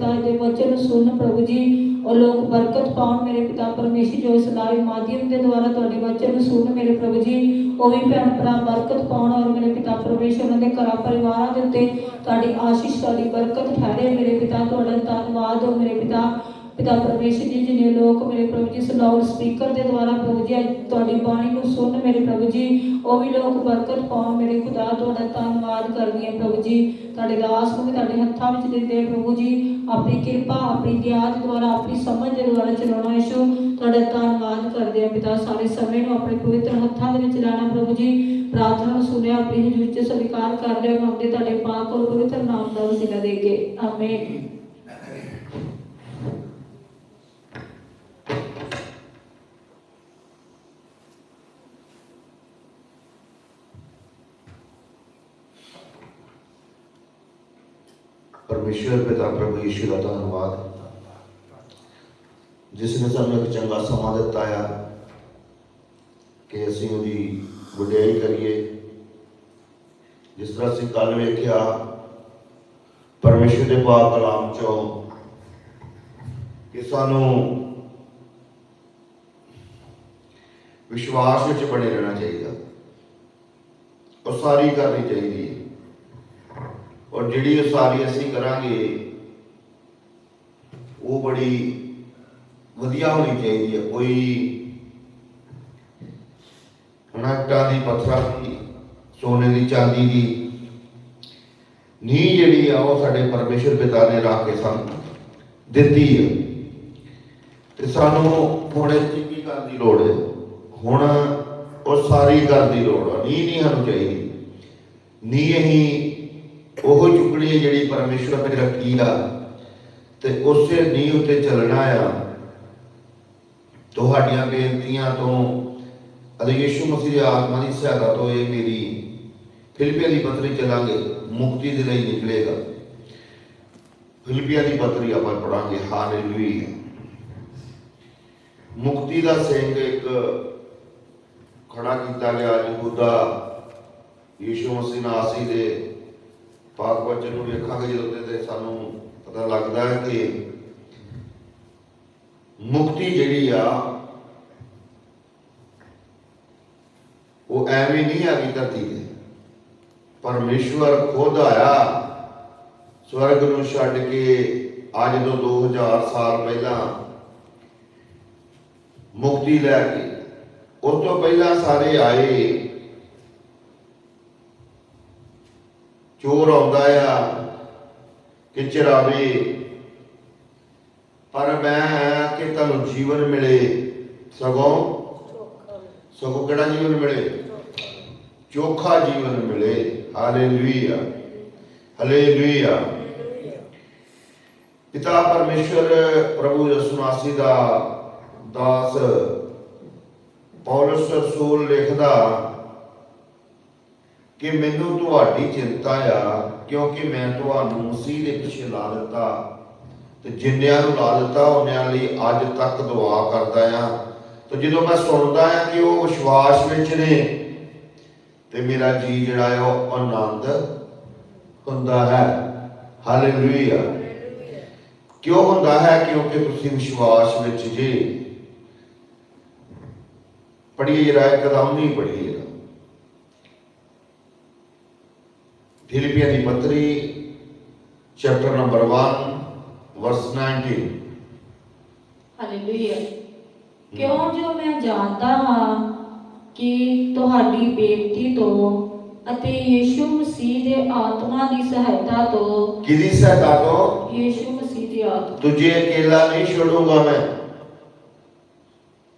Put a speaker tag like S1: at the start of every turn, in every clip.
S1: ਪਿਤਾ ਦੇ ਵਚਨ ਸੁਣ ਪ੍ਰਭੂ ਜੀ ਉਹ ਲੋਕ ਬਰਕਤ ਪਾਉਣ ਮੇਰੇ ਪਿਤਾ ਪਰਮੇਸ਼ਰ ਜੋ ਇਸ ਲਾਈਵ ਮਾਧਿਅਮ ਦੇ ਦੁਆਰਾ ਤੁਹਾਡੇ ਵਚਨ ਨੂੰ ਸੁਣ ਮੇਰੇ ਪ੍ਰਭੂ ਜੀ, ਉਹ ਵੀ ਭੈਣ ਭਰਾ ਬਰਕਤ ਪਾਉਣ ਔਰ ਮੇਰੇ ਪਿਤਾ ਪਰਮੇਸ਼ਰ ਉਹਨਾਂ ਦੇ ਘਰਾਂ ਪਰਿਵਾਰਾਂ ਦੇ ਉੱਤੇ ਤੁਹਾਡੀ ਆਸ਼ੀਸ਼, ਤੁਹਾਡੀ ਬਰਕਤ ਠਹਿਰੇ ਮੇਰੇ ਪਿਤਾ, ਤੁਹਾਡਾ ਧੰਨਵਾਦ ਹੋ ਮੇਰੇ ਪਿਤਾ। ਪਿਤਾ ਪਰਮੇਸ਼ਰ ਜੀ ਜਿਹਨੇ ਲੋਕ ਮੇਰੇ ਪ੍ਰਭੂ ਜੀ ਇਸ ਸਪੀਕਰ ਦੇ ਦੁਆਰਾ ਪ੍ਰਭੂ ਜੀ ਤੁਹਾਡੀ ਬਾਣੀ ਨੂੰ ਸੁਣ ਮੇਰੇ ਪ੍ਰਭੂ ਜੀ, ਉਹ ਵੀ ਲੋਕ ਬਰਕਤ ਪਾਉਣ ਮੇਰੇ ਖੁਦਾ, ਤੁਹਾਡਾ ਧੰਨਵਾਦ ਕਰਦੀ ਹੈ ਪ੍ਰਭੂ ਜੀ। ਤੁਹਾਡੇ ਦਾਸ ਨੂੰ ਵੀ ਤੁਹਾਡੇ ਹੱਥਾਂ ਵਿੱਚ ਦਿੰਦੇ ਪ੍ਰਭੂ ਜੀ। ਆਪਣੀ ਕਿਰਪਾ, ਆਪਣੀ ਗਿਆਨ ਦੁਆਰਾ, ਆਪਣੀ ਸਮਝ ਦੇ ਦੁਆਰਾ ਚਲਾਉਣਾ ਯਿਸੂ ਤੁਹਾਡਾ ਧੰਨਵਾਦ ਕਰਦੇ ਆ ਪਿਤਾ, ਸਾਰੇ ਸਮੇਂ ਨੂੰ ਆਪਣੇ ਪਵਿੱਤਰ ਹੱਥਾਂ ਦੇ ਵਿੱਚ ਲੈਣਾ ਪ੍ਰਭੂ ਜੀ। ਪ੍ਰਾਰਥਨਾ ਨੂੰ ਸੁਣਿਆ, ਆਪਣੀ ਹਜ਼ੂਰ 'ਚ ਸਵੀਕਾਰ ਕਰ ਰਹੇ ਮੰਗਦੇ ਤੁਹਾਡੇ ਪਾਕ ਔਰ ਪਵਿੱਤਰ ਨਾਮ ਦਾ ਵਸੀਲਾ ਦੇ ਕੇ। ਆਮੀਨ।
S2: ਪਰਮੇਸ਼ਵਰ, ਪਿਤਾ ਪ੍ਰਭੂ ਯਿਸੂ ਦਾ ਧੰਨਵਾਦ ਜਿਸ ਨੇ ਸਾਨੂੰ ਇੱਕ ਚੰਗਾ ਸਮਾਂ ਦਿੱਤਾ ਆ ਕਿ ਅਸੀਂ ਉਹਦੀ ਵਡਿਆਈ ਕਰੀਏ। ਜਿਸ ਤਰ੍ਹਾਂ ਅਸੀਂ ਕੱਲ ਵੇਖਿਆ ਪਰਮੇਸ਼ਵਰ ਦੇ ਪਾਕ ਕਲਾਮ ਚੋਂ ਕਿ ਸਾਨੂੰ ਵਿਸ਼ਵਾਸ ਵਿੱਚ ਬਣੇ ਰਹਿਣਾ ਚਾਹੀਦਾ। ਉਹ ਸਾਰੀ ਕਰਨੀ ਚਾਹੀਦੀ ਹੈ। ਔਰ ਜਿਹੜੀ ਉਸਾਰੀ ਅਸੀਂ ਕਰਾਂਗੇ, ਉਹ ਬੜੀ ਵਧੀਆ ਹੋਣੀ ਚਾਹੀਦੀ ਹੈ। ਕੋਈ ਹਣਾਟਾ ਦੀ, ਪੱਥਰਾਂ ਦੀ, ਸੋਨੇ ਦੀ, ਚਾਂਦੀ ਦੀ ਨੀਂਹ ਜਿਹੜੀ ਆ, ਉਹ ਸਾਡੇ ਪਰਮੇਸ਼ਰ ਪਿਤਾ ਨੇ ਰੱਖ ਕੇ ਸਾਨੂੰ ਦਿੱਤੀ ਹੈ ਤੇ ਸਾਨੂੰ ਹੁਣ ਇਹ ਕੀ ਕਰਨ ਦੀ ਲੋੜ ਹੈ। ਹੁਣ ਉਹ ਸਾਰੀ ਕਰਨ ਦੀ ਲੋੜ ਆ। ਨੀਂਹ ਨਹੀਂ ਸਾਨੂੰ ਚਾਹੀਦੀ। ਨੀਂਹ ਹੀ ਉਹ ਚੁੱਕਣੀ ਹੈ ਜਿਹੜੀ ਪਰਮੇਸ਼ਵਰ ਨੇ ਰੱਖੀ ਆ ਤੇ ਉਸੇ ਨੀਂਹ ਉੱਤੇ ਚੱਲਣਾ ਆ। ਤੁਹਾਡੀਆਂ ਬੇਨਤੀਆਂ ਤੋਂ ਅਤੇ ਯਿਸੂ ਮਸੀਹ ਦੀ ਆਤਮਾ ਦੀ ਸਹਾਇਤਾ ਤੋਂ ਇਹ ਮੇਰੀ ਫਿਲਿਪੀਆਂ ਦੀ ਪੱਤਰੀ ਚਲਾਂਗੇ, ਮੁਕਤੀ ਦੇ ਲਈ ਨਿਕਲੇਗਾ। ਫਿਲਿਪੀਆਂ ਦੀ ਪੱਤਰੀ ਆਪਾਂ ਪੜਾਂਗੇ, ਹਾਲੇਲੂਇਆ। ਮੁਕਤੀ ਦਾ ਸਿੰਘ ਇੱਕ ਖੜਾ ਕੀਤਾ ਗਿਆ, ਯਹੂਦਾ ਯਿਸੂ ਮਸੀਹ ਨਾਸੀ ਦੇ ਪਾਕ ਵਚਨ ਨੂੰ ਵੇਖਾਂਗੇ ਜਦੋਂ ਤੇ- ਸਾਨੂੰ ਪਤਾ ਲੱਗਦਾ ਹੈ ਕਿ ਮੁਕਤੀ ਜਿਹੜੀ ਆ, ਉਹ ਐਵੇਂ ਨਹੀਂ ਆ ਗਈ ਧਰਤੀ ਤੇ। ਪਰਮੇਸ਼ਵਰ ਖੁਦ ਆਇਆ, ਸਵਰਗ ਨੂੰ ਛੱਡ ਕੇ ਅੱਜ ਤੋਂ 2000 ਸਾਲ ਪਹਿਲਾਂ ਮੁਕਤੀ ਲੈ ਕੇ। ਉਸ ਤੋਂ ਪਹਿਲਾਂ ਸਾਰੇ ਆਏ। ਚੋਰ ਆਉਂਦਾ ਆ ਕਿ ਚਰਾਵੇ ਪਰ ਮੈਂ ਆਇਆ ਕਿ ਤੁਹਾਨੂੰ ਜੀਵਨ ਮਿਲੇ। ਸਗੋਂ ਸਗੋਂ ਕਿਹੜਾ ਜੀਵਨ ਮਿਲੇ? ਚੋਖਾ ਜੀਵਨ ਮਿਲੇ। ਹਾਲੇਲੂਇਆ। ਹਾਲੇਲੂਇਆ। ਪਿਤਾ ਪਰਮੇਸ਼ਵਰ ਪ੍ਰਭੂ ਯਿਸੂ ਮਸੀਹ ਦਾ ਦਾਸ, ਪੌਲਸ ਰਸੂਲ ਲਿਖਦਾ ਕਿ ਮੈਨੂੰ ਤੁਹਾਡੀ ਚਿੰਤਾ ਆ, ਕਿਉਂਕਿ ਮੈਂ ਤੁਹਾਨੂੰ ਮਸੀਹ ਦੇ ਪਿੱਛੇ ਲਾ ਦਿੱਤਾ। ਤੇ ਜਿੰਨਿਆਂ ਨੂੰ ਲਾ ਦਿੱਤਾ, ਉਹਨਿਆਂ ਲਈ ਅੱਜ ਤੱਕ ਦੁਆ ਕਰਦਾ ਆ। ਤੇ ਜਦੋਂ ਮੈਂ ਸੁਣਦਾ ਆ ਕਿ ਉਹ ਵਿਸ਼ਵਾਸ ਵਿੱਚ ਨੇ, ਤੇ ਮੇਰਾ ਜੀ ਜਿਹੜਾ ਹੈ ਉਹ ਆਨੰਦ ਹੁੰਦਾ ਹੈ। ਹਾਲੇਲੂਇਆ ਕਿਉਂ ਹੁੰਦਾ ਹੈ? ਕਿਉਂਕਿ ਤੁਸੀਂ ਵਿਸ਼ਵਾਸ ਵਿੱਚ ਜੇ। ਪੜ੍ਹੀਏ, ਜਿਹੜਾ ਇੱਕਦਮ ਨਹੀਂ ਪੜ੍ਹੀਏ। ਫਿਲਿਪੀਆਂ ਦੀ ਪੱਤਰੀ ਚੈਪਟਰ ਨੰਬਰ 1 ਵਰਸ 19
S1: ਹਾਲੇਲੂਇਆ ਕਿਉਂ ਜੋ ਮੈਂ ਜਾਣਦਾ ਹਾਂ ਕਿ ਤੁਹਾਡੀ ਬੇਨਤੀ ਤੋਂ ਅਤੇ ਯੀਸ਼ੂ ਮਸੀਹ ਦੇ ਆਤਮਾ ਦੀ ਸਹਾਇਤਾ ਤੋਂ
S2: ਕਿਹਦੀ ਸਹਾਇਤਾ ਤੋਂ
S1: ਯੀਸ਼ੂ ਮਸੀਹ ਦੀ ਆਤਮਾ
S2: ਤੁਝੇ ਅਕੇਲਾ ਨਹੀਂ ਛੋੜੂੰਗਾ ਮੈਂ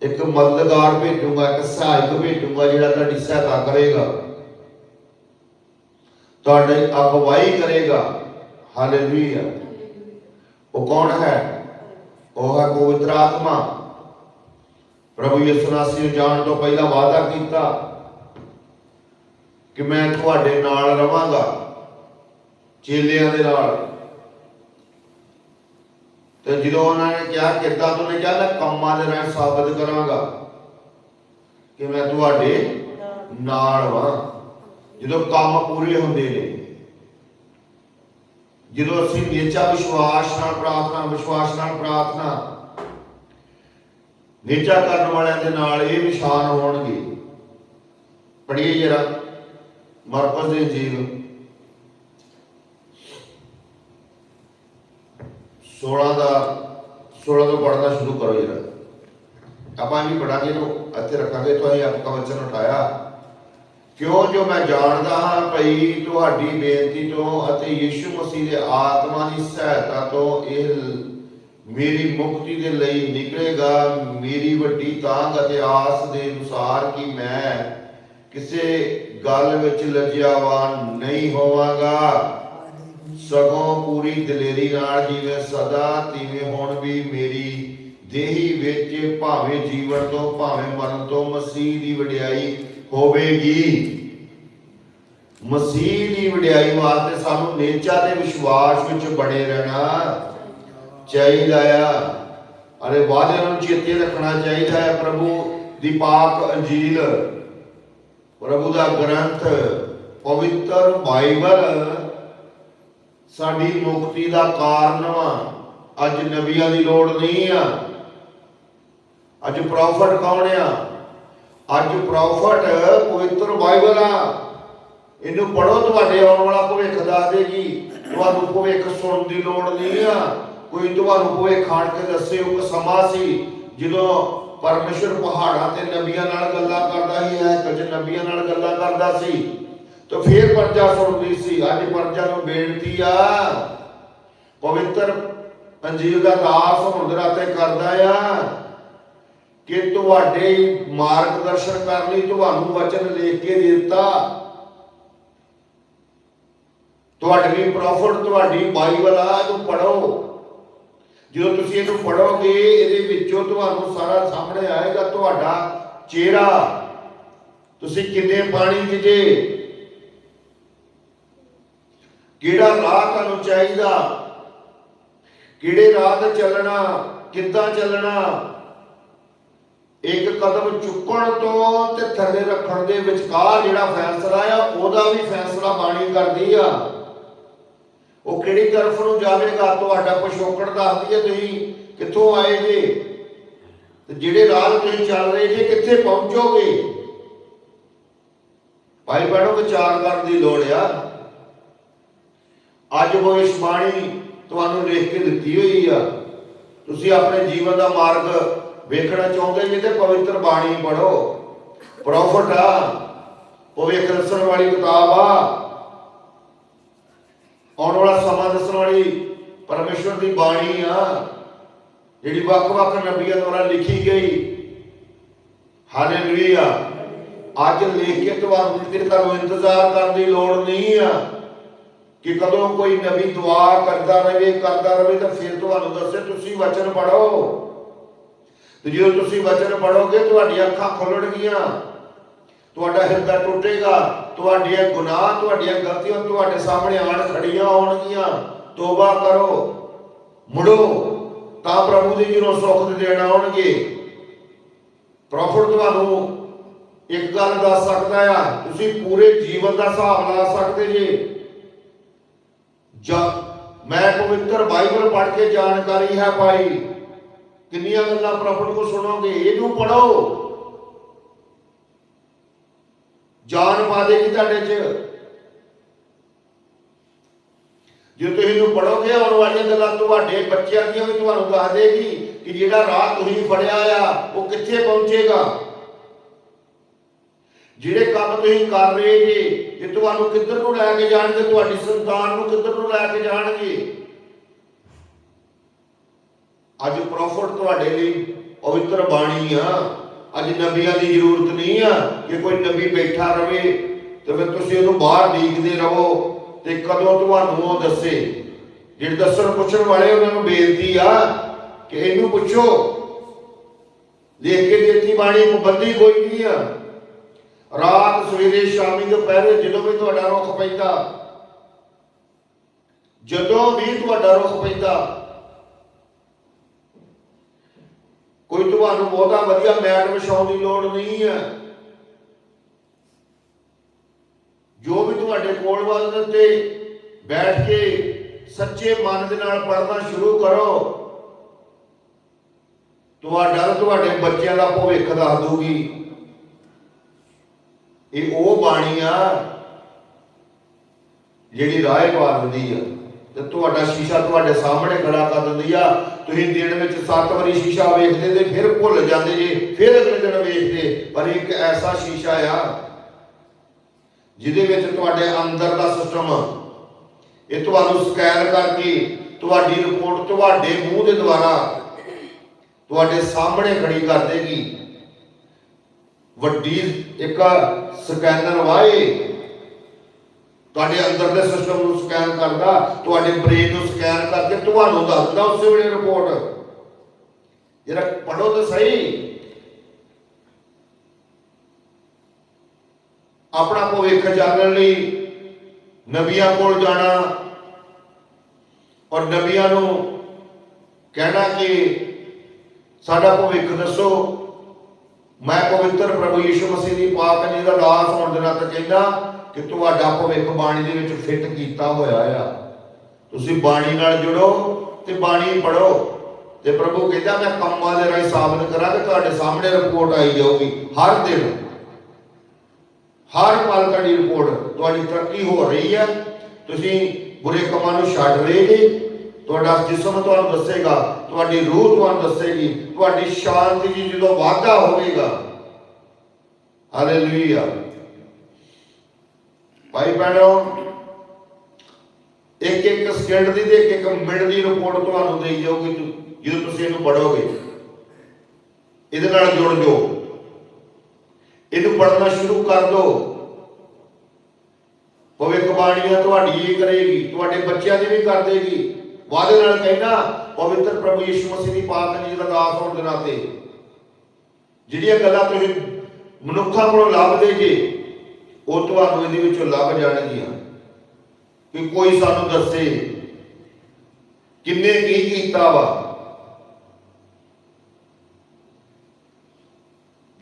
S2: ਇੱਕ ਮਦਦਗਾਰ ਭੇਜੂੰਗਾ ਇੱਕ ਸਹਾਇਕ ਭੇਜੂੰਗਾ ਜਿਹੜਾ ਤੁਹਾਡੀ ਸਹਾਇਤਾ ਕਰੇਗਾ ਤੁਹਾਡੀ ਅਗਵਾਈ ਕਰੇਗਾ। ਹਾਲੇਲੂਇਆ ਉਹ ਕੌਣ ਹੈ? ਉਹ ਹੈ ਪਵਿੱਤਰ ਆਤਮਾ। ਪ੍ਰਭੂ ਯਿਸੂ ਮਸੀਹ ਨੂੰ ਜਾਣ ਤੋਂ ਪਹਿਲਾਂ ਵਾਅਦਾ ਕੀਤਾ ਕਿ ਮੈਂ ਤੁਹਾਡੇ ਨਾਲ ਰਵਾਂਗਾ, ਚੇਲਿਆਂ ਦੇ ਨਾਲ। ਤੇ ਜਦੋਂ ਉਹਨਾਂ ਨੇ ਕਿਹਾ, ਕਿੱਦਾਂ ਤੋਂ ਨੇ ਕਿਹਾ, ਮੈਂ ਕੰਮਾਂ ਦੇ ਰਾਹੀਂ ਸਾਬਤ ਕਰਾਂਗਾ ਕਿ ਮੈਂ ਤੁਹਾਡੇ ਨਾਲ ਵਾਂ ਜਦੋਂ ਕੰਮ ਪੂਰੇ ਹੁੰਦੇ ਨੇ, ਜਦੋਂ ਅਸੀਂ ਨਿਚਾ ਵਿਸ਼ਵਾਸ ਨਾਲ ਪ੍ਰਾਰਥਨਾ, ਵਿਸ਼ਵਾਸ ਨਾਲ ਪ੍ਰਾਰਥਨਾ, ਨਿਚਾ ਕਰਨ ਵਾਲਿਆਂ ਦੇ ਨਾਲ ਇਹ ਨਿਸ਼ਾਨ ਹੋਣਗੇ। ਪੜ੍ਹੀਏ ਜਰਾ ਮਰਕਸ ਦੇ ਜੀਵ। 16 ਦਾ 16 ਤੋਂ ਪੜ੍ਹਨਾ ਸ਼ੁਰੂ ਕਰੋ ਜਰਾ। ਆਪਾਂ ਵੀ ਪੜਾਂਗੇ ਨੂੰ ਇੱਥੇ ਰੱਖਾਂਗੇ ਤੁਸੀਂ ਆਪਕਾ ਵਚਨ ਉਠਾਇਆ। ਕਿਉਂ? ਜੋ ਮੈਂ ਜਾਣਦਾ ਹਾਂ ਭਈ ਤੁਹਾਡੀ ਬੇਨਤੀ ਤੋਂ ਅਤੇ ਯੀਸ਼ੂ ਮਸੀਹ ਦੇ ਆਤਮਾ ਦੀ ਸਹਾਇਤਾ ਤੋਂ ਇਹ ਮੇਰੀ ਮੁਕਤੀ ਦੇ ਲਈ ਨਿਕਲੇਗਾ, ਮੇਰੀ ਵੱਡੀ ਤਾਂਗ ਅਤੇ ਆਸ ਦੇ ਅਨੁਸਾਰ ਕਿ ਮੈਂ ਕਿਸੇ ਗੱਲ ਵਿੱਚ ਲਜਿਆਵਾਨ ਨਹੀਂ ਹੋਵਾਂਗਾ। ਸਗੋਂ ਪੂਰੀ ਦਲੇਰੀ ਨਾਲ ਜਿਵੇਂ ਸਦਾ, ਤਿਵੇਂ ਹੁਣ ਵੀ ਮੇਰੀ ਦੇਹੀ ਵਿੱਚ ਭਾਵੇਂ ਜੀਵਨ ਤੋਂ, ਭਾਵੇਂ ਮਰਨ ਤੋਂ ਮਸੀਹ ਦੀ ਵਡਿਆਈ ਹੋਵੇਗੀ। ਮਸੀਹ ਦੀ ਵਡਿਆਈ ਵਾਸਤੇ ਸਾਨੂੰ ਨੇਚਾ ਤੇ ਵਿਸ਼ਵਾਸ ਵਿੱਚ ਬਣੇ ਰਹਿਣਾ ਚਾਹੀਦਾ ਆ। ਅਰੇ ਵਾਅਦਿਆਂ ਨੂੰ ਚੇਤੇ ਰੱਖਣਾ ਚਾਹੀਦਾ ਹੈ ਪ੍ਰਭੂ ਦੀ ਪਾਕ ਅੰਜੀਲ। ਪ੍ਰਭੂ ਦਾ ਗ੍ਰੰਥ, ਪਵਿੱਤਰ ਬਾਈਬਲ ਸਾਡੀ ਮੁਕਤੀ ਦਾ ਕਾਰਨ ਵਾ। ਅੱਜ ਨਬੀਆਂ ਦੀ ਲੋੜ ਨਹੀਂ ਆ। ਅੱਜ ਪ੍ਰੋਫਟ ਕੌਣ ਆ? ਅੱਜ ਪ੍ਰੋਫਟ ਪਵਿੱਤਰ ਬਾਈਬਲ ਆ। ਇਹਨੂੰ ਪੜੋ ਤੁਹਾਡੇ ਆਉਣ ਵਾਲਾ ਭਵਿੱਖ ਦੱਸ ਦੇਗੀ। ਤੁਹਾਨੂੰ ਭਵਿੱਖ ਸੁਣਨ ਦੀ ਲੋੜ ਨਹੀਂ ਆ। ਕੋਈ ਤੁਹਾਨੂੰ ਭਵਿੱਖ ਖਾਣ ਕੇ ਦੱਸੇ, ਉਹ ਸਮਾਂ ਸੀ, ਜਦੋਂ ਪਰਮੇਸ਼ਰ ਪਹਾੜਾਂ ਤੇ ਨਬੀਆਂ ਨਾਲ ਗੱਲਾਂ ਕਰਦਾ ਹੀ ਹੈ ਕੁਝ ਨਬੀਆਂ ਨਾਲ ਗੱਲਾਂ ਕਰਦਾ ਸੀ। ਤੇ ਫੇਰ ਪਰਜਾ ਸੁਣਦੀ ਸੀ। ਅੱਜ ਪਰਜਾ ਨੂੰ ਬੇਨਤੀ ਆ। ਪਵਿੱਤਰ ਅੰਜੀਲ ਦਾ ਦਾਸ ਹੋਣ ਦੇ ਨਾਤੇ ਕਰਦਾ ਆ। ਕਿ ਤੁਹਾਡੇ ਮਾਰਗਦਰਸ਼ਨ ਕਰਨ ਲਈ ਤੁਹਾਨੂੰ ਵਚਨ ਲਿਖ ਕੇ ਦਿੱਤਾ। ਤੁਹਾਡੇ ਪ੍ਰੋਫਿਟ ਤੁਹਾਡੀ ਬਾਈਬਲ ਆ, ਇਹਨੂੰ ਪੜੋ ਜਦੋਂ ਤੁਸੀਂ ਇਹਨੂੰ ਪੜੋਗੇ ਇਹਦੇ ਵਿੱਚੋਂ ਤੁਹਾਨੂੰ ਸਾਰਾ ਸਾਹਮਣੇ ਆਏਗਾ ਤੁਹਾਡਾ ਚਿਹਰਾ। ਤੁਸੀਂ ਕਿੰਨੇ ਪਾਣੀ 'ਚ ਕਿਹੜਾ ਰਾਹ ਤੁਹਾਨੂੰ ਚਾਹੀਦਾ? ਕਿਹੜੇ ਰਾਹ ਤੇ ਚੱਲਣਾ? ਕਿੱਦਾਂ ਚੱਲਣਾ? ਇੱਕ ਕਦਮ ਚੁੱਕਣ ਤੋਂ ਤੇ ਥੱਲੇ ਰੱਖਣ ਦੇ ਵਿਚਕਾਰ ਜਿਹੜਾ ਫੈਸਲਾ ਆ, ਉਹਦਾ ਵੀ ਫੈਸਲਾ ਬਾਣੀ ਕਰਦੀ ਆ। ਉਹ ਕਿਹੜੀ ਤਰਫ ਨੂੰ ਜਾਵੇਗਾ? ਤੁਹਾਡਾ ਪਿਛੋਕੜ ਦੱਸਦੀ ਹੈ ਤੁਸੀਂ ਕਿੱਥੋਂ ਆਏ ਜੇ? ਤੇ ਜਿਹੜੇ ਰਾਹ ਤੁਸੀਂ ਚੱਲ ਰਹੇ ਜੇ, ਕਿੱਥੇ ਪਹੁੰਚੋਗੇ? ਭਾਈ ਬੜੋ ਵਿਚਾਰ ਕਰਨ ਦੀ ਲੋੜ ਆ। ਅੱਜ ਭਵਿਸ਼ਬਾਣੀ ਤੁਹਾਨੂੰ ਲਿਖ ਕੇ ਦਿੱਤੀ ਹੋਈ ਆ। ਤੁਸੀਂ ਆਪਣੇ ਜੀਵਨ ਦਾ ਮਾਰਗ ਵੇਖਣਾ ਚਾਹੁੰਦੇ ਜੇ ਤੇ ਪਵਿੱਤਰ ਬਾਣੀ ਪੜੋ ਪ੍ਰੋਫਟ ਆ। ਭਵਿੱਖ ਦੱਸਣ ਵਾਲੀ ਕਿਤਾਬ ਆ। ਆਉਣ ਵਾਲਾ ਸਮਾਂ ਦੱਸਣ ਵਾਲੀ ਪਰਮੇਸ਼ਵਰ ਦੀ ਬਾਣੀ ਆ। ਜਿਹੜੀ ਵੱਖ-ਵੱਖ ਨਬੀਆਂ ਦੁਆਰਾ ਲਿਖੀ ਗਈ। ਹਾਲੇਲੂਇਆ। ਅੱਜ ਲਿਖ ਕੇ ਤੁਹਾਨੂੰ ਕਿਤੇ ਤੁਹਾਨੂੰ ਇੰਤਜ਼ਾਰ ਕਰਨ ਦੀ ਲੋੜ ਨਹੀਂ ਆ। ਕਿ ਕਦੋਂ ਕੋਈ ਨਬੀ ਦੁਆ ਕਰਦਾ ਰਹੇ ਕਰਦਾ ਰਹੇ, ਤਾਂ ਫਿਰ ਤੁਹਾਨੂੰ ਦੱਸੇ, ਤੁਸੀਂ ਵਚਨ ਪੜੋ ਤੇ ਜਦੋਂ ਤੁਸੀਂ ਵਚਨ ਪੜੋਗੇ ਤੁਹਾਡੀਆਂ ਅੱਖਾਂ ਖੁੱਲਣਗੀਆਂ। ਤੁਹਾਡਾ ਹਿਰਦਾ ਟੁੱਟੇਗਾ। ਤੁਹਾਡੀਆਂ ਗੁਨਾਹ, ਤੁਹਾਡੀਆਂ ਗਲਤੀਆਂ ਤੁਹਾਡੇ ਸਾਹਮਣੇ ਆਣ ਖੜੀਆਂ ਹੋਣਗੀਆਂ। ਤੋਬਾ ਕਰੋ। ਮੁੜੋ। ਤਾਂ ਪ੍ਰਭੂ ਦੀ ਜਿਹਨੂੰ ਸੁੱਖ ਦੇਣ ਆਉਣਗੇ। ਪ੍ਰੋਫਿਟ ਤੁਹਾਨੂੰ ਇੱਕ ਗੱਲ ਦੱਸ ਸਕਦਾ ਆ। ਤੁਸੀਂ ਪੂਰੇ ਜੀਵਨ ਦਾ ਹਿਸਾਬ ਲਾ ਸਕਦੇ ਜੇ। ਜਾਂ ਮੈਂ ਪਵਿੱਤਰ ਬਾਈਬਲ ਪੜ੍ਹ ਕੇ ਜਾਣਕਾਰੀ ਹੈ ਪਾਈ ਕਿੰਨੀਆਂ ਗੱਲਾਂ ਪ੍ਰੋਫਿਟ ਕੋ ਸੁਣੋਗੇ? ਇਹਨੂੰ ਪੜੋ ਜਾਨ ਪਾ ਦੇਗੀ ਤੁਹਾਡੇ 'ਚ। ਜੇ ਤੁਸੀਂ ਇਹਨੂੰ ਪੜੋਗੇ ਆਉਣ ਵਾਲੀਆਂ ਗੱਲਾਂ ਤੁਹਾਡੇ ਬੱਚਿਆਂ ਦੀਆਂ ਵੀ ਤੁਹਾਨੂੰ ਦੱਸ ਦੇਗੀ ਕਿ ਜਿਹੜਾ ਰਾਹ ਤੁਸੀਂ ਫੜਿਆ ਆ, ਉਹ ਕਿੱਥੇ ਪਹੁੰਚੇਗਾ। ਜਿਹੜੇ ਕੰਮ ਤੁਸੀਂ ਕਰ ਰਹੇ ਜੇ, ਇਹ ਤੁਹਾਨੂੰ ਕਿੱਧਰ ਨੂੰ ਲੈ ਕੇ ਜਾਣਗੇ? ਤੁਹਾਡੀ ਸੰਤਾਨ ਨੂੰ ਕਿੱਧਰ ਨੂੰ ਲੈ ਕੇ ਜਾਣਗੇ? ਅੱਜ ਪ੍ਰੋਫਟ ਤੁਹਾਡੇ ਲਈ ਪਵਿੱਤਰ ਬਾਣੀ ਆ। ਅੱਜ ਨਬੀਆਂ ਦੀ ਜ਼ਰੂਰਤ ਨਹੀਂ ਆ ਕਿ ਕੋਈ ਨਬੀ ਬੈਠਾ ਰਵੇ ਤੇ ਫਿਰ ਤੁਸੀਂ ਉਹਨੂੰ ਬਾਹਰ ਡੀਕਦੇ ਰਹੋ ਤੇ ਕਦੋਂ ਤੁਹਾਨੂੰ ਉਹ ਦੱਸੇ। ਜਿਹੜੇ ਦੱਸਣ ਪੁੱਛਣ ਵਾਲੇ ਉਹਨਾਂ ਨੂੰ ਬੇਨਤੀ ਆ ਕਿ ਇਹਨੂੰ ਪੁੱਛੋ। ਦੇਖ ਕੇ ਦਿੱਤੀ ਬਾਣੀ ਪਾਬੰਦੀ ਕੋਈ ਨਹੀਂ ਆ। ਰਾਤ ਸਵੇਰੇ ਸ਼ਾਮੀ ਦੁਪਹਿਰੇ ਜਦੋਂ ਵੀ ਤੁਹਾਡਾ ਰੁੱਖ ਪੈਂਦਾ, ਜਦੋਂ ਵੀ ਤੁਹਾਡਾ ਰੁੱਖ ਪੈਂਦਾ ਕੋਈ ਤੁਹਾਨੂੰ ਬਹੁਤਾ ਵਧੀਆ ਮੈਟ ਵਿਛਾਉਣ ਦੀ ਲੋੜ ਨਹੀਂ ਹੈ। ਜੋ ਵੀ ਤੁਹਾਡੇ ਕੋਲ ਵੱਲ ਤੇ ਬੈਠ ਕੇ ਸੱਚੇ ਮਨ ਦੇ ਨਾਲ ਪੜ੍ਹਨਾ ਸ਼ੁਰੂ ਕਰੋ। ਤੁਹਾਡਾ ਤੇ ਤੁਹਾਡੇ ਬੱਚਿਆਂ ਦਾ ਭਵਿੱਖ ਦੱਸ ਦੂਗੀ ਇਹ ਉਹ ਬਾਣੀ ਆ ਜਿਹੜੀ ਰਾਹ ਪਾ ਦਿੰਦੀ ਆ। ਤੇ ਤੁਹਾਡਾ ਸ਼ੀਸ਼ਾ ਤੁਹਾਡੇ ਸਾਹਮਣੇ ਖੜਾ ਕਰ ਦਿੰਦੀ ਆ, ਤੁਸੀਂ ਦਿਨ ਵਿੱਚ 7 ਵਾਰੀ ਸ਼ੀਸ਼ਾ ਵੇਖਦੇ ਤੇ ਫਿਰ ਭੁੱਲ ਜਾਂਦੇ ਜੇ, ਫਿਰ ਅਗਲੇ ਦਿਨ ਵੇਖਦੇ। ਪਰ ਇੱਕ ਐਸਾ ਸ਼ੀਸ਼ਾ ਆ, ਜਿਹਦੇ ਵਿੱਚ ਤੁਹਾਡੇ ਅੰਦਰ ਦਾ ਸਿਸਟਮ ਇਹ ਤੁਹਾਨੂੰ ਸਕੈਨ ਕਰਕੇ ਤੁਹਾਡੀ ਰਿਪੋਰਟ ਤੁਹਾਡੇ ਮੂੰਹ ਦੇ ਦੁਆਰਾ ਤੁਹਾਡੇ ਸਾਹਮਣੇ ਖੜੀ ਕਰ ਦੇਗੀ। ਵੱਡੀ ਇੱਕ ਸਕੈਨਰ ਵਾਏ ਤੁਹਾਡੇ ਅੰਦਰ ਦੇ ਸਿਸਟਮ ਨੂੰ ਸਕੈਨ ਕਰਦਾ, ਤੁਹਾਡੇ ਬ੍ਰੇਨ ਨੂੰ ਸਕੈਨ ਕਰਕੇ ਤੁਹਾਨੂੰ ਦੱਸਦਾ ਉਸੇ ਵੇਲੇ ਰਿਪੋਰਟ ਜਿਹੜਾ ਪੜੋ ਤਾਂ ਸਹੀ। ਆਪਣਾ ਭਵਿੱਖ ਜਾਣਨ ਲਈ ਨਬੀਆਂ ਕੋਲ ਜਾਣਾ ਔਰ ਨਬੀਆਂ ਨੂੰ ਕਹਿਣਾ ਕਿ ਸਾਡਾ ਭਵਿੱਖ ਦੱਸੋ। ਮੈਂ ਪਵਿੱਤਰ ਪ੍ਰਭੂ ਯਿਸੂ ਮਸੀਹ ਦੀ ਪਾਕ ਜੀ ਦਾ ਦਾਸ ਹੋਣ ਦੇ ਨਾਤੇ ਕਹਿੰਦਾ ਕਿ ਤੁਹਾਡਾ ਭਵਿੱਖ ਬਾਣੀ ਦੇ ਵਿੱਚ ਫਿੱਟ ਕੀਤਾ ਹੋਇਆ ਆ। ਤੁਸੀਂ ਬਾਣੀ ਨਾਲ ਜੁੜੋ ਤੇ ਬਾਣੀ ਪੜੋ ਤੇ ਪ੍ਰਭੂ ਕਹਿੰਦਾ, ਮੈਂ ਕੰਮਾਂ ਦੇ ਰਾਹੀਂ ਸਾਬਤ ਕਰਾਂ ਤੇ ਤੁਹਾਡੇ ਸਾਹਮਣੇ ਰਿਪੋਰਟ ਆਈ ਜਾਊਗੀ ਹਰ ਦਿਨ। ਹਰ ਪਲ ਤੁਹਾਡੀ ਰਿਪੋਰਟ ਤੁਹਾਡੀ ਤਰੱਕੀ ਹੋ ਰਹੀ ਹੈ ਤੁਸੀਂ ਬੁਰੇ ਕੰਮਾਂ ਨੂੰ ਛੱਡ ਰਹੇ ਜੀ ਤੁਹਾਡਾ ਜਿਸਮ ਤੁਹਾਨੂੰ ਦੱਸੇਗਾ, ਤੁਹਾਡੀ ਰੂਹ ਤੁਹਾਨੂੰ ਦੱਸੇਗੀ, ਤੁਹਾਡੀ ਸ਼ਾਂਤੀ ਜੀ ਜਦੋਂ ਵਾਧਾ ਹੋਵੇਗਾ। ਹਾਲੇਲੂਇਆ ਭਾਈ ਭੈਣੋ, ਇੱਕ ਇੱਕ ਸਕਿੰਟ ਦੀ ਤੇ ਇੱਕ ਇੱਕ ਮਿੰਟ ਦੀ ਰਿਪੋਰਟ ਤੁਹਾਨੂੰ ਦੇਈ ਜਾਊਗੀ ਜਦੋਂ ਤੁਸੀਂ ਇਹਨੂੰ ਪੜੋਗੇ ਇਹਦੇ ਨਾਲ ਜੁੜ ਜਾਓ। ਇਹਨੂੰ ਪੜਨਾ ਸ਼ੁਰੂ ਕਰ ਦਿਓ ਭਵਿੱਖਬਾਣੀਆਂ ਤੁਹਾਡੀ ਹੀ ਕਰੇਗੀ, ਤੁਹਾਡੇ ਬੱਚਿਆਂ ਦੀ ਵੀ ਕਰ ਦੇਗੀ। ਵਾਅਦੇ ਨਾਲ ਕਹਿਣਾ ਪਵਿੱਤਰ ਪ੍ਰਭੂ ਯਿਸੂ ਮਸੀਹ ਦੀ ਪਾਕ ਜੀ ਦਾ ਦਾਸ ਹੋਣ ਦੇ ਨਾਤੇ। ਜਿਹੜੀਆਂ ਗੱਲਾਂ ਤੁਸੀਂ ਮਨੁੱਖਾਂ ਕੋਲੋਂ ਲੱਭਦੇ ਜੇ ਉਹ ਤੁਹਾਨੂੰ ਇਹਦੇ ਵਿੱਚੋਂ ਲੱਭ ਜਾਣਗੀਆਂ ਕਿ ਕੋਈ ਸਾਨੂੰ ਦੱਸੇ ਕਿੰਨੇ ਕੀ ਕੀਤਾ ਵਾ।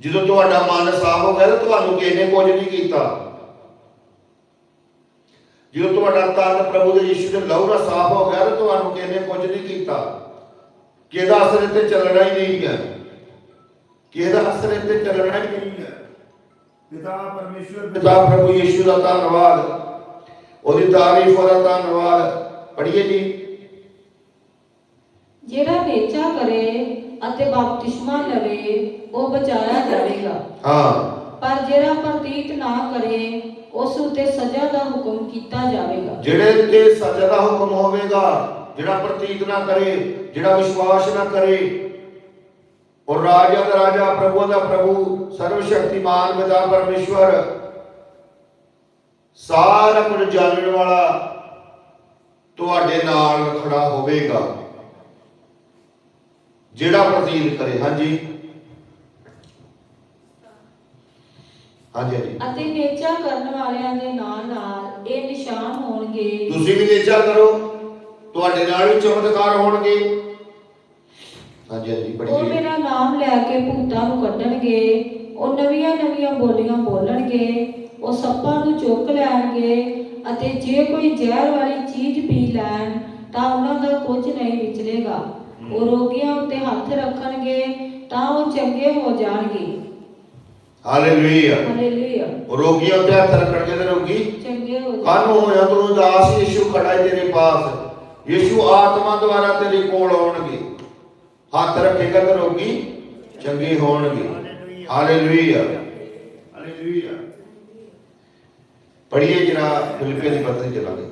S2: ਜਦੋਂ ਤੁਹਾਡਾ ਮਨ ਸਾਫ਼ ਹੋ ਗਿਆ ਤਾਂ ਤੁਹਾਨੂੰ ਕਿਸੇ ਨੇ ਕੁਝ ਨਹੀਂ ਕੀਤਾ। ਜਦੋਂ ਤੁਹਾਡਾ ਤਨ ਪ੍ਰਭੂ ਦੇ ਯਿਸੂ ਦੇ ਲਹੂ ਨਾਲ ਸਾਫ਼ ਹੋ ਗਿਆ ਤਾਂ ਤੁਹਾਨੂੰ ਕਿਸੇ ਨੇ ਕੁਝ ਨਹੀਂ ਕੀਤਾ। ਕਿਹਦਾ ਅਸਰ ਇੱਥੇ ਚੱਲਣਾ ਹੀ ਨਹੀਂ ਹੈ। ਕਿਹਦਾ ਅਸਰ ਇੱਥੇ ਚੱਲਣਾ ਹੀ ਨਹੀਂ ਹੈ।
S3: ਪਿਤਾ ਪਰਮੇਸ਼ਵਰ
S2: ਪਿਤਾ ਪ੍ਰਭੂ ਯਿਸੂ ਦਾ ਧੰਨਵਾਦ। ਉਹਦੀ ਤਾਰੀਫ ਉਹਦਾ ਧੰਨਵਾਦ। ਪੜ੍ਹੀਏ ਜੀ।
S1: ਜਿਹੜਾ ਨੇਚਾ ਕਰੇ ਅਤੇ ਬਪਤਿਸਮਾ ਲਵੇ ਉਹ ਬਚਾਇਆ ਜਾਵੇਗਾ।
S2: ਹਾਂ।
S1: ਪਰ ਜਿਹੜਾ ਪ੍ਰਤੀਤ ਨਾ ਕਰੇ ਉਸ ਉਤੇ ਸਜ਼ਾ ਦਾ ਹੁਕਮ ਕੀਤਾ ਜਾਵੇਗਾ।
S2: ਜਿਹੜੇ ਤੇ ਸਜ਼ਾ ਦਾ ਹੁਕਮ ਹੋਵੇਗਾ ਜਿਹੜਾ ਪ੍ਰਤੀਤ ਨਾ ਕਰੇ ਜਿਹੜਾ ਵਿਸ਼ਵਾਸ ਨਾ ਕਰੇ ਔਰ ਰਾਜਾ ਦਾ ਰਾਜਾ ਪ੍ਰਭੂ ਦਾ ਪ੍ਰਭੂ ਸਰਵ ਸ਼ਕਤੀਮਾਨ ਪਿਤਾ ਪਰਮੇਸ਼ਵਰ ਸਾਰਾ ਕੁਝ ਜਾਣਨ ਵਾਲਾ ਤੁਹਾਡੇ ਨਾਲ ਖੜਾ ਹੋਵੇਗਾ। ਜਿਹੜਾ ਪ੍ਰਤੀਤ ਕਰੇ ਹਾਂਜੀ? ਹਾਂਜੀ ਹਾਂਜੀ।
S1: ਅਤੇ ਨੇਚਾ ਕਰਨ ਵਾਲਿਆਂ ਦੇ ਨਾਲ ਨਾਲ ਇਹ ਨਿਸ਼ਾਨ ਹੋਣਗੇ।
S2: ਤੁਸੀਂ ਵੀ ਨੇਚਾ ਕਰੋ ਤੁਹਾਡੇ ਨਾਲ ਵੀ ਚਮਤਕਾਰ ਹੋਣਗੇ। ਹਾਂਜੀ ਹਾਂਜੀ
S1: ਉਹ
S2: ਪੜ੍ਹੀਏ
S1: ਮੇਰਾ ਨਾਮ ਲੈ ਕੇ ਭੂਤਾਂ ਨੂੰ ਕੱਢਣਗੇ ਉਹ ਨਵੀਆਂ ਨਵੀਆਂ ਬੋਲੀਆਂ ਬੋਲਣਗੇ ਉਹ ਸੱਪਾਂ ਨੂੰ ਚੁੱਕ ਲੈਣਗੇ ਅਤੇ ਜੇ ਕੋਈ ਜ਼ਹਿਰ ਵਾਲੀ ਚੀਜ਼ ਪੀ ਲੈਣ ਤਾਂ ਉਹਨਾਂ ਦਾ ਕੁਝ ਨਹੀਂ ਵਿਚਰੇਗਾ। ਉਹ ਰੋਗੀਆਂ ਉੱਤੇ ਹੱਥ ਰੱਖਣਗੇ ਤਾਂ ਉਹ ਚੰਗੇ ਹੋ ਜਾਣਗੇ।
S2: ਹਾਲੇਲੂਇਆ।
S1: ਹਾਲੇਲੂਇਆ।
S2: ਰੋਗੀਆਂ ਉੱਤੇ ਹੱਥ ਰੱਖਣਗੇ ਤੇ ਰੋਗੀ
S1: ਚੰਗੇ ਹੋ ਜਾਣਗੇ।
S2: ਕੰਨ ਹੋਇਆ ਤੂੰ ਉਦਾਸ ਯਿਸੂ ਖੜਾ ਹੈ ਤੇਰੇ ਪਾਸ ਯਿਸੂ ਆਤਮਾ ਦੁਆਰਾ ਤੇਰੇ ਕੋਲ ਆਉਣਗੇ। ਹੱਥ ਰੱਖੇਗਾ ਤੇ ਰੋਗੀ ਚੰਗੇ ਹੋਣਗੇ। ਹਾਲੇਲੂਇਆ ਹਾਲੇਲੂਇਆ ਪੜ੍ਹੀਏ ਜਰਾ ਫਿਲਿਪੀਆਂ ਦੀ ਪੱਤਰੀ ਚਲਾਂਗੇ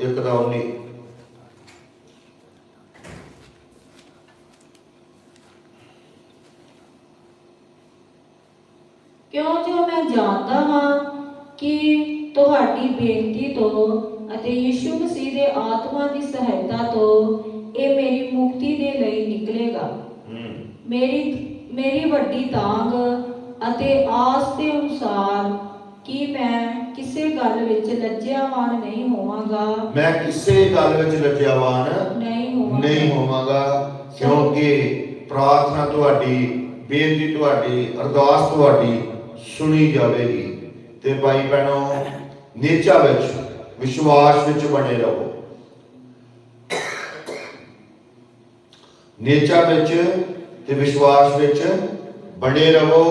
S2: ਇੱਕ ਦਾ 19
S1: ਕਿਉਂ ਜੋ? ਮੈਂ ਜਾਣਦਾ ਹਾਂ ਕਿ ਤੁਹਾਡੀ ਬੇਨਤੀ ਤੋਂ ਅਤੇ ਯਿਸੂ ਮਸੀਹ ਦੇ ਆਤਮਾ ਦੀ ਸਹਾਇਤਾ ਤੋਂ ਇਹ ਮੇਰੀ ਮੁਕਤੀ ਦੇ ਲਈ ਨਿਕਲੇਗਾ। ਮੇਰੀ ਮੇਰੀ ਵੱਡੀ ਤਾਂਗ ਅਤੇ ਆਸ ਦੇ ਅਨੁਸਾਰ ਕਿ ਮੈਂ ਕਿਸੇ ਗੱਲ ਵਿੱਚ ਲੱਜਿਆਵਾਨ ਨਹੀਂ ਹੋਵਾਂਗਾ?
S2: ਮੈਂ ਕਿਸੇ ਗੱਲ ਵਿੱਚ ਲੱਜਿਆਵਾਨ
S1: ਨਹੀਂ ਹੋਵਾਂਗਾ।
S2: ਨਹੀਂ ਹੋਵਾਂਗਾ ਕਿਉਂਕਿ ਪ੍ਰਾਰਥਨਾ ਤੁਹਾਡੀ ਬੇਨਤੀ ਤੁਹਾਡੀ ਅਰਦਾਸ ਤੁਹਾਡੀ ਸੁਣੀ ਜਾਵੇਗੀ। ਤੇ ਭਾਈ ਭੈਣੋ ਨੇਚਾ ਵਿੱਚ ਵਿਸ਼ਵਾਸ ਵਿੱਚ ਬਣੇ ਰਹੋ ਨੇਚਾ ਵਿੱਚ ਤੇ ਵਿਸ਼ਵਾਸ ਵਿੱਚ ਬਣੇ ਰਹੋ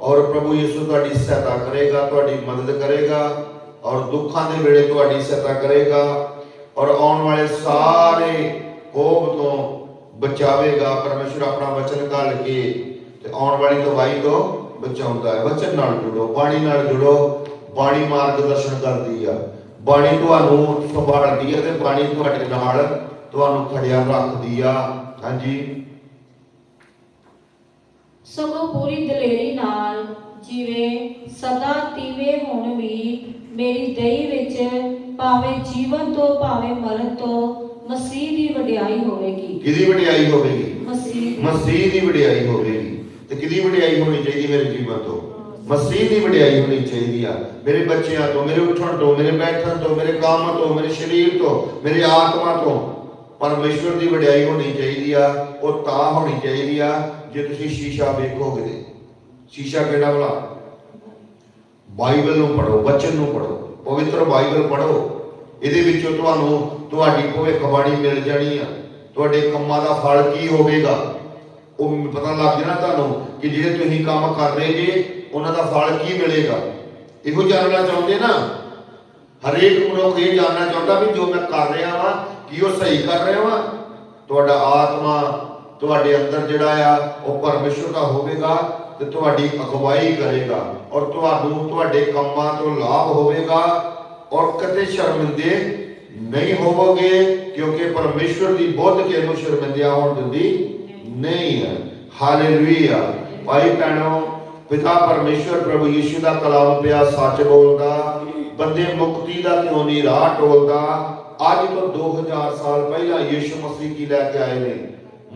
S2: ਔਰ ਪ੍ਰਭੂ ਯਿਸੂ ਤੁਹਾਡੀ ਸਹਾਇਤਾ ਕਰੇਗਾ ਤੁਹਾਡੀ ਮਦਦ ਕਰੇਗਾ ਔਰ ਦੁੱਖਾਂ ਦੇ ਵੇਲੇ ਤੁਹਾਡੀ ਸਹਾਇਤਾ ਕਰੇਗਾ ਔਰ ਆਉਣ ਵਾਲੇ ਸਾਰੇ ਕੋਪ ਤੋਂ ਬਚਾਵੇਗਾ ਪਰਮੇਸ਼ਰ ਆਪਣਾ ਵਚਨ ਘੱਲ ਕੇ ਤੇ ਆਉਣ ਵਾਲੀ ਤਬਾਹੀ ਤੋਂ ਬਚਾਉਂਦਾ ਹੈ ਵਚਨ ਨਾਲ ਜੁੜੋ ਬਾਣੀ ਨਾਲ ਜੁੜੋ ਬਾਣੀ ਮਾਰਗਦਰਸ਼ਨ ਕਰਦੀ ਆ ਬਾਣੀ ਤੁਹਾਨੂੰ ਸੰਭਾਲਦੀ ਹੈ ਤੇ ਬਾਣੀ ਤੁਹਾਡੇ ਨਾਲ ਤੁਹਾਨੂੰ ਖੜਿਆ ਰੱਖਦੀ ਆ। ਹਾਂਜੀ।
S1: ਸਗੋਂ ਪੂਰੀ ਦਲੇਰੀ ਨਾਲ ਜਿਵੇਂ ਸਦਾ ਤੀਵੇ ਹੁਣ ਵੀ ਮੇਰੀ ਦਈ ਵਿੱਚ ਭਾਵੇਂ ਜੀਵਨ ਤੋਂ ਭਾਵੇਂ ਮਰਨ ਤੋਂ ਮਸੀਹ ਦੀ ਵਡਿਆਈ ਹੋਵੇਗੀ।
S2: ਕਿਹਦੀ ਵਡਿਆਈ ਹੋਵੇਗੀ?
S1: ਮਸੀਹ।
S2: ਮਸੀਹ ਦੀ ਵਡਿਆਈ ਹੋਵੇਗੀ। ਤੇ ਕਿਹਦੀ ਵਡਿਆਈ ਹੋਣੀ ਚਾਹੀਦੀ ਮੇਰੇ ਜੀਵਨ ਤੋਂ? ਮਸੀਹ ਦੀ ਵਡਿਆਈ ਹੋਣੀ ਚਾਹੀਦੀ ਆ। ਮੇਰੇ ਬੱਚਿਆਂ ਤੋਂ, ਮੇਰੇ ਉੱਠਣ ਤੋਂ, ਮੇਰੇ ਬੈਠਣ ਤੋਂ, ਮੇਰੇ ਕੰਮ ਤੋਂ, ਮੇਰੇ ਸਰੀਰ ਤੋਂ, ਮੇਰੇ ਆਤਮਾ ਤੋਂ ਪਰਮੇਸ਼ਵਰ ਦੀ ਵਡਿਆਈ ਹੋਣੀ ਚਾਹੀਦੀ ਆ। ਉਹ ਤਾਂ ਹੋਣੀ ਚਾਹੀਦੀ ਆ ਜੇ ਤੁਸੀਂ ਸ਼ੀਸ਼ਾ ਵੇਖੋਗੇ। ਸ਼ੀਸ਼ਾ ਕਿਹੜਾ ਵਾਲਾ? ਬਾਈਬਲ ਨੂੰ ਪੜੋ ਬਚਨ ਨੂੰ ਪੜੋ ਪਵਿੱਤਰ ਬਾਈਬਲ ਪੜੋ ਇਹਦੇ ਵਿੱਚੋਂ ਤੁਹਾਨੂੰ ਤੁਹਾਡੀ ਭਵਿੱਖਬਾਣੀ ਮਿਲ ਜਾਣੀ ਆ। ਤੁਹਾਡੇ ਕੰਮਾਂ ਦਾ ਫਲ ਕੀ ਹੋਵੇਗਾ? ਉਹ ਪਤਾ ਲੱਗ ਜਾਣਾ ਤੁਹਾਨੂੰ ਕਿ ਜਿਹੜੇ ਤੁਸੀਂ ਕੰਮ ਕਰ ਰਹੇ ਜੇ ਉਹਨਾਂ ਦਾ ਫਲ ਕੀ ਮਿਲੇਗਾ? ਇਹੋ ਜਾਣਨਾ ਚਾਹੁੰਦੇ ਨਾ। ਹਰੇਕ ਮਨੁੱਖ ਇਹ ਜਾਣਨਾ ਚਾਹੁੰਦਾ ਵੀ ਜੋ ਮੈਂ ਕਰ ਰਿਹਾ ਵਾਂ, ਕੀ ਉਹ ਸਹੀ ਕਰ ਰਿਹਾ ਵਾਂ? ਤੁਹਾਡਾ ਆਤਮਾ ਤੁਹਾਡੇ ਅੰਦਰ ਜਿਹੜਾ ਆ, ਉਹ ਪਰਮੇਸ਼ਰ ਦਾ ਹੋਵੇਗਾ ਤੇ ਤੁਹਾਡੀ ਅਗਵਾਈ ਕਰੇਗਾ ਔਰ ਤੁਹਾਨੂੰ ਤੁਹਾਡੇ ਕੰਮਾਂ ਤੋਂ ਲਾਭ ਹੋਵੇਗਾ। ਔਰ ਕਦੇ ਸ਼ਰਮਿੰਦੇ ਨਹੀਂ ਹੋਵੋਗੇ, ਕਿਉਂਕਿ ਪਰਮੇਸ਼ਰ ਦੀ ਬੁੱਧ ਕੇ ਨੂੰ ਸ਼ਰਮਿੰਦਿਆ ਹੋਣ ਦਿੰਦੀ ਨਹੀਂ ਹੈ। ਹਾਲੇਲੂਇਆ ਭਾਈ ਭੈਣੋ ਪਿਤਾ ਪਰਮੇਸ਼ਰ ਪ੍ਰਭੂ ਯੀਸ਼ੂ ਦਾ ਕਲਾਮ ਪਿਆ, ਸੱਚ ਬੋਲਦਾ, ਬੰਦੇ ਮੁਕਤੀ ਦਾ ਕਿਉਂ ਨਹੀਂ, ਰਾਹ ਟੋਲਦਾ? ਅੱਜ ਤੋਂ 2000 ਸਾਲ ਪਹਿਲਾਂ ਯੀਸ਼ੂ ਮਸੀਹ ਕੀ ਲੈ ਕੇ ਆਏ ਨੇ?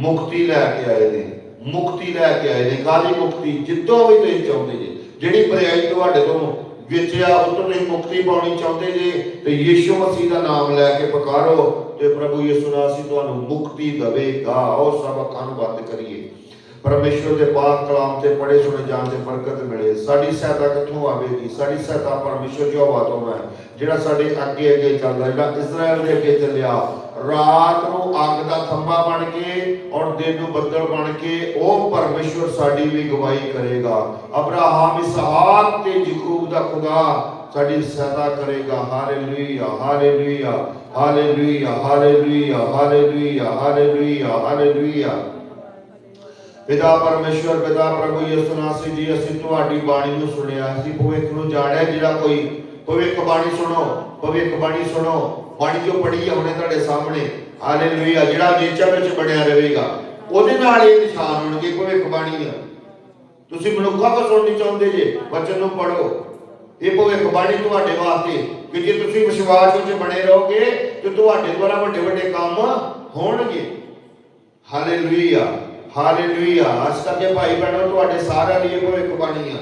S2: ਮੁਕਤੀ ਲੈ ਕੇ ਆਏ ਨੇ। ਮੁਕਤੀ ਲੈ ਕੇ ਆਏ ਨੇ, ਕਾਹਦੀ ਮੁਕਤੀ? ਜਿੱਦੋਂ ਵੀ ਤੁਸੀਂ ਚਾਹੁੰਦੇ ਜੇ, ਜਿਹੜੀ ਬਰਿਆਈ ਤੁਹਾਡੇ ਤੋਂ ਵਿੱਚ ਆ ਉਹ ਮੁਕਤੀ ਪਾਉਣੀ ਚਾਹੁੰਦੇ ਜੇ, ਤੇ ਯੀਸ਼ੂ ਮਸੀਹ ਦਾ ਨਾਮ ਲੈ ਕੇ ਪੁਕਾਰੋ ਤੇ ਪ੍ਰਭੂ ਯਿਸੂ ਨਾਲ ਤੁਹਾਨੂੰ ਮੁਕਤੀ ਦੇਵੇਗਾ। ਉਹ ਸਭ ਅੱਖਾਂ ਨੂੰ ਬੰਦ ਕਰੀਏ। ਪਰਮੇਸ਼ਵਰ ਦੇ ਪਾਕ ਕਲਾਮ ਤੇ ਪੜੇ ਸੁਣੇ ਜਾਣ ਤੇ ਬਰਕਤ ਮਿਲੇ। ਸਾਡੀ ਸਹਾਇਤਾ ਕਿੱਥੋਂ ਆਵੇਗੀ? ਸਾਡੀ ਸਹਾਇਤਾ ਪਰਮੇਸ਼ਵਰ ਜੋ ਤੋਂ ਹੈ, ਜਿਹੜਾ ਸਾਡੇ ਅੱਗੇ ਅੱਗੇ ਚੱਲਦਾ, ਜਿਹੜਾ ਇਜ਼ਰਾਈਲ ਦੇ ਅੱਗੇ ਚੱਲਿਆ। ਰਾਤ ਨੂੰ ਅੱਗ ਦਾ ਥੰਬਾ ਬਣ ਕੇ ਔਰ ਦਿਨ ਨੂੰ ਬੱਦਲ ਬਣ ਕੇ, ਉਹ ਪਰਮੇਸ਼ਵਰ ਸਾਡੀ ਵੀ ਗਵਾਹੀ ਕਰੇਗਾ। ਅਬਰਾਹਮ, ਇਸਹਾਕ ਤੇ ਯਾਕੂਬ ਦਾ ਖੁਦਾ ਸਾਡੀ ਸਹਾਇਤਾ ਕਰੇਗਾ। Hallelujah hallelujah hallelujah hallelujah hallelujah hallelujah hallelujah. ਪਿਤਾ ਪਰਮੇਸ਼ਵਰ, ਪਿਤਾ ਪ੍ਰਭੂ ਯਿਸੂ ਨਾਸੀ ਜੀ, ਅਸੀਂ ਤੁਹਾਡੀ ਬਾਣੀ ਨੂੰ ਸੁਣਿਆ, ਅਸੀਂ ਭਵਿੱਖ ਨੂੰ ਜਾਣਿਆ ਜਿਹੜਾ ਕੋਈ ਭਵਿੱਖ ਬਾਣੀ ਸੁਣੋ, ਭਵਿੱਖ ਬਾਣੀ ਸੁਣੋ। ਬਾਣੀ ਜੋ ਪੜੀ ਹੈ ਹੁਣੇ ਤੁਹਾਡੇ ਸਾਹਮਣੇ। ਹਾਲੇਲੂਇਆ ਜਿਹੜਾ ਨੇਚਰ ਵਿੱਚ ਬਣਿਆ ਰਹੇਗਾ, ਉਹਦੇ ਨਾਲ ਇਹ ਨਿਸ਼ਾਨ ਹੋਣਗੇ ਭਵਿੱਖ ਬਾਣੀ ਆ ਤੁਸੀਂ ਮਨੁੱਖਾਂ ਕੋ ਸੁਣਨੀ ਚਾਹੁੰਦੇ ਜੇ ਵਚਨ ਨੂੰ ਪੜੋ ਇਹ ਭਵਿੱਖ ਬਾਣੀ ਤੁਹਾਡੇ ਵਾਸਤੇ ਕਿ ਜੇ ਤੁਸੀਂ ਵਿਸ਼ਵਾਸ ਵਿੱਚ ਬਣੇ ਰਹੋਗੇ, ਤੇ ਤੁਹਾਡੇ ਦੁਆਰਾ ਵੱਡੇ ਵੱਡੇ ਕੰਮ ਹੋਣਗੇ। Hallelujah hallelujah. ਅੱਜ ਕਰਕੇ ਭਾਈ ਭੈਣੋ ਤੁਹਾਡੇ ਸਾਰਿਆਂ ਲਈ ਇਹ ਭਵਿੱਖਬਾਣੀ ਆ।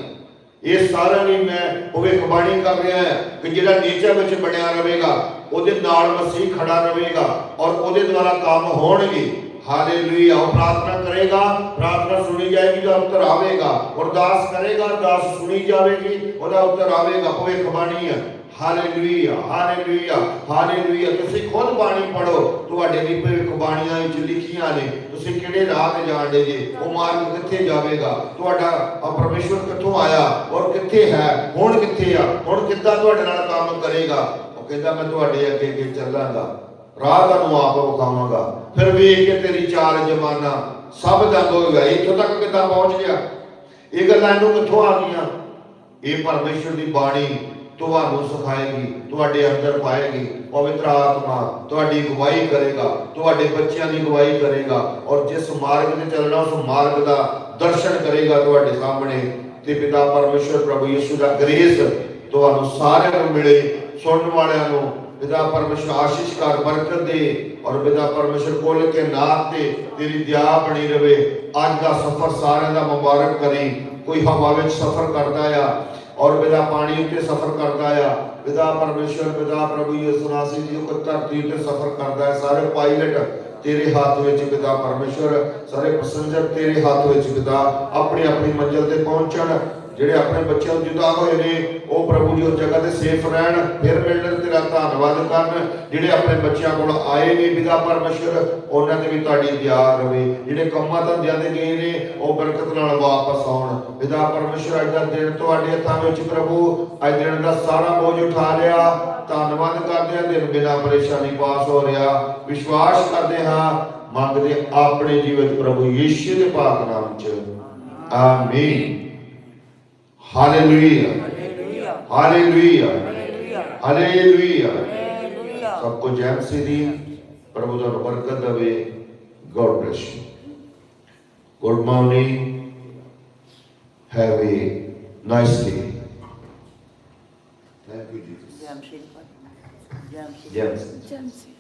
S2: ਇਹ ਸਾਰਿਆਂ ਲਈ ਮੈਂ ਭਵਿੱਖਬਾਣੀ ਕਰ ਰਿਹਾ ਹਾਂ ਕਿ ਜਿਹੜਾ ਨੀਚੇ ਵਿੱਚ ਬਣਿਆ ਰਹੇਗਾ, ਉਹਦੇ ਨਾਲ ਮਸੀਹ ਖੜਾ ਰਹੇਗਾ ਔਰ ਉਹਦੇ ਦੁਆਰਾ ਕੰਮ ਹੋਣਗੇ। ਹਾਲੇਲੂਇਆ। ਉਹ ਪ੍ਰਾਰਥਨਾ ਕਰੇਗਾ, ਪ੍ਰਾਰਥਨਾ ਸੁਣੀ ਜਾਏਗੀ ਤਾਂ ਉੱਤਰ ਆਵੇਗਾ। ਅਰਦਾਸ ਕਰੇਗਾ ਅਰਦਾਸ ਸੁਣੀ ਜਾਵੇਗੀ, ਉਹਦਾ ਉੱਤਰ ਆਵੇਗਾ। ਭਵਿੱਖਬਾਣੀ ਆ। ਹਾਲੇਲੂਇਆ ਹਾਲੇਲੂਇਆ ਹਾਲੇਲੂਇਆ ਤੁਸੀਂ ਖੁਦ ਬਾਣੀ ਪੜੋ ਤੁਹਾਡੇ ਲਈ ਭਵਿੱਖ ਬਾਣੀਆਂ ਵਿੱਚ ਲਿਖੀਆਂ ਨੇ। ਤੁਸੀਂ ਕਿਹੜੇ ਰਾਹ ਤੇ ਜਾਣਦੇ ਜੇ? ਉਹ ਮਾਰਗ ਕਿੱਥੇ ਜਾਵੇਗਾ? ਤੁਹਾਡਾ ਪਰਮੇਸ਼ਵਰ ਕਿੱਥੋਂ ਆਇਆ? ਔਰ ਕਿੱਥੇ ਹੈ? ਹੁਣ ਕਿੱਥੇ ਆ? ਹੁਣ ਕਿੱਦਾਂ ਤੁਹਾਡੇ ਨਾਲ ਕੰਮ ਕਰੇਗਾ? ਉਹ ਕਹਿੰਦਾ, ਮੈਂ ਤੁਹਾਡੇ ਅੱਗੇ ਅੱਗੇ ਚੱਲਾਂਗਾ। ਰਾਹ ਤੁਹਾਨੂੰ ਆਪ ਵਿਖਾਵਾਂਗਾ। ਫਿਰ ਵੇਖ ਕੇ ਤੇਰੀ ਚਾਲ ਜਮਾਨਾ ਸਭ ਦਾ ਹੋਏਗਾ ਇੱਥੋਂ ਤੱਕ ਕਿੱਦਾਂ ਪਹੁੰਚ ਗਿਆ? ਇਹ ਗੱਲਾਂ ਇਹਨੂੰ ਕਿੱਥੋਂ ਆ ਗਈਆਂ? ਇਹ ਪਰਮੇਸ਼ਰ ਦੀ ਬਾਣੀ ਤੁਹਾਨੂੰ ਸਿਖਾਏਗੀ, ਤੁਹਾਡੇ ਅੰਦਰ ਪਾਏਗੀ ਪਵਿੱਤਰ ਆਤਮਾ, ਤੁਹਾਡੀ ਅਗਵਾਈ ਕਰੇਗਾ, ਤੁਹਾਡੇ ਬੱਚਿਆਂ ਦੀ ਅਗਵਾਈ ਕਰੇਗਾ ਔਰ ਜਿਸ ਮਾਰਗ ਤੇ ਚੱਲਣਾ, ਉਸ ਮਾਰਗ ਦਾ ਦਰਸ਼ਨ ਕਰੇਗਾ ਤੁਹਾਡੇ ਸਾਹਮਣੇ ਤੇ ਪਿਤਾ ਪਰਮੇਸ਼ਰ ਪ੍ਰਭੂ ਯਿਸੂ ਦਾ ਗ੍ਰੇਸ ਤੁਹਾਨੂੰ ਸਾਰਿਆਂ ਨੂੰ ਮਿਲੇ, ਸੁਣਨ ਵਾਲਿਆਂ ਨੂੰ। ਪਿਤਾ ਪਰਮੇਸ਼ਰ ਆਸ਼ੀਸ਼ ਕਰ ਬਰਕਤ ਦੇ ਔਰ ਪਿਤਾ ਪਰਮੇਸ਼ਰ ਕੋਲ ਕੇ ਨਾਮ ਤੇ ਤੇਰੀ ਦਇਆ ਬਣੀ ਰਵੇ। ਅੱਜ ਦਾ ਸਫ਼ਰ ਸਾਰਿਆਂ ਦਾ ਮੁਬਾਰਕ ਕਰੀ। ਕੋਈ ਹਵਾ ਵਿੱਚ ਸਫ਼ਰ ਕਰਦਾ ਆ ਔਰ ਪਿਤਾ ਪਾਣੀ ਉੱਤੇ ਸਫ਼ਰ ਕਰਦਾ ਆ, ਪਿਤਾ ਪਰਮੇਸ਼ਰ ਪਿਤਾ ਪ੍ਰਭੂ ਯਿਸੂ ਨਾਸੀ ਜੀ ਉਹ ਧਰਤੀ ਉੱਤੇ ਸਫ਼ਰ ਕਰਦਾ ਹੈ। ਸਾਰੇ ਪਾਇਲਟ ਤੇਰੇ ਹੱਥ ਵਿੱਚ ਪਿਤਾ ਪਰਮੇਸ਼ਰ ਸਾਰੇ ਪੈਸੰਜਰ ਤੇਰੇ ਹੱਥ ਵਿੱਚ ਪਿਤਾ ਆਪਣੀ ਆਪਣੀ ਮੰਜ਼ਿਲ ਤੇ ਪਹੁੰਚਣ। ਜਿਹੜੇ ਆਪਣੇ ਬੱਚਿਆਂ ਨੂੰ ਜੁਦਾ ਹੋਏ ਨੇ, ਉਹ ਪ੍ਰਭੂ ਜੀ ਉਸ ਜਗ੍ਹਾ ਤੇ ਸੇਫ ਰਹਿਣ, ਫਿਰ ਮਿਲਣ ਤੇਰਾ ਧੰਨਵਾਦ ਕਰਨ। ਜਿਹੜੇ ਆਪਣੇ ਬੱਚਿਆਂ ਕੋਲ ਆਏ ਨੇ ਪਿਤਾ ਪਰਮੇਸ਼ਰ, ਉਹਨਾਂ ਤੇ ਵੀ ਤੁਹਾਡੀ ਦਇਆ ਰਵੇ। ਜਿਹੜੇ ਕੰਮਾਂ ਧੰਦਿਆਂ ਦੇ ਗਏ ਨੇ, ਉਹ ਬਰਕਤ ਨਾਲ ਵਾਪਸ ਆਉਣ। ਪਿਤਾ ਪਰਮੇਸ਼ਰ, ਅੱਜ ਦਾ ਦਿਨ ਤੁਹਾਡੇ ਹੱਥਾਂ ਵਿੱਚ ਪ੍ਰਭੂ, ਅੱਜ ਦਿਨ ਦਾ ਸਾਰਾ ਬੋਝ ਉਠਾ ਲਿਆ। ਧੰਨਵਾਦ ਕਰਦੇ ਹਾਂ, ਦਿਨ ਬਿਨਾ ਪਰੇਸ਼ਾਨੀ ਪਾਸ ਹੋ ਰਿਹਾ। ਵਿਸ਼ਵਾਸ ਕਰਦੇ ਹਾਂ, ਮੰਗਦੇ ਆਪਣੇ ਜੀਵਨ ਪ੍ਰਭੂ ਯੀਸ਼ੂ ਦੇ ਪਾਕ ਨਾਮ ਚ। ਆਮੀਨ। ਹਾਲੇਲੂਇਆ ਹਾਲੇਲੂਇਆ ਹਾਲੇਲੂਇਆ ਸਭ ਕੋ ਜੈ ਮਸੀਹ ਦੀ ਪ੍ਰਭੂ ਦਾ ਬਰਕਤ ਦੇਵੇ God bless you good morning have a nice day thank you Jesus
S4: Jaimsheel ਭਾਈ ਜੈਮਸ਼ੀਲ
S2: ਜੈ ਮਸੀਹ
S5: ਜੈਮਸੀ